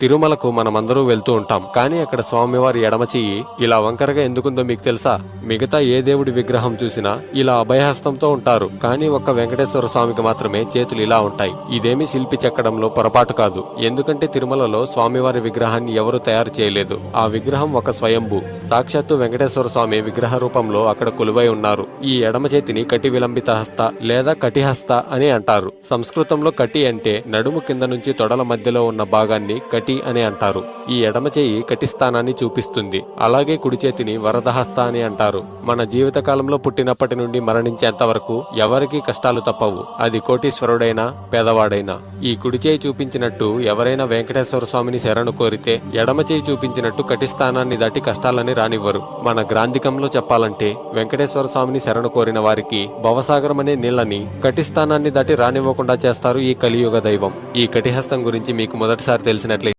తిరుమలకు మనమందరూ వెళ్తూ ఉంటాం. కానీ అక్కడ స్వామివారి ఎడమచెయ్యి ఇలా వంకరగా ఎందుకుందో మీకు తెలుసా? మిగతా ఏ దేవుడి విగ్రహం చూసినా ఇలా అభయహస్తంతో ఉంటారు. కానీ ఒక్క వెంకటేశ్వర స్వామికి మాత్రమే చేతులు ఇలా ఉంటాయి. ఇదేమి శిల్పి చెక్కడంలో పొరపాటు కాదు. ఎందుకంటే తిరుమలలో స్వామివారి విగ్రహాన్ని ఎవరు తయారు చేయలేదు. ఆ విగ్రహం ఒక స్వయంభూ. సాక్షాత్తు వెంకటేశ్వర స్వామి విగ్రహ రూపంలో అక్కడ కొలువై ఉన్నారు. ఈ ఎడమ చేతిని కటి విలంబిత హస్త లేదా కటిహస్త అని అంటారు. సంస్కృతంలో కటి అంటే నడుము కింద నుంచి తొడల మధ్యలో ఉన్న భాగాన్ని కటి అని అంటారు. ఈ ఎడమ చేయి కటి స్థానాన్ని చూపిస్తుంది. అలాగే కుడి చేతిని వరదహస్త అని అంటారు. మన జీవితకాలంలో పుట్టినప్పటి నుండి మరణించేంత వరకు ఎవరికీ కష్టాలు తప్పవు. అది కోటీశ్వరుడైనా పేదవాడైనా. ఈ కుడి చేయి చూపించినట్టు ఎవరైనా వెంకటేశ్వర స్వామిని శరణు కోరితే ఎడమ చేయి చూపించినట్టు కటిస్థానాన్ని దాటి కష్టాలని రానివ్వరు. మన గ్రాంధికంలో చెప్పాలంటే వెంకటేశ్వర స్వామిని శరణు కోరిన వారికి భవసాగరం అనే నీళ్ళని కటిస్థానాన్ని దాటి రానివ్వకుండా చేస్తారు ఈ కలియుగ దైవం. ఈ కటిహస్తం గురించి మీకు మొదటిసారి తెలిసినట్లయితే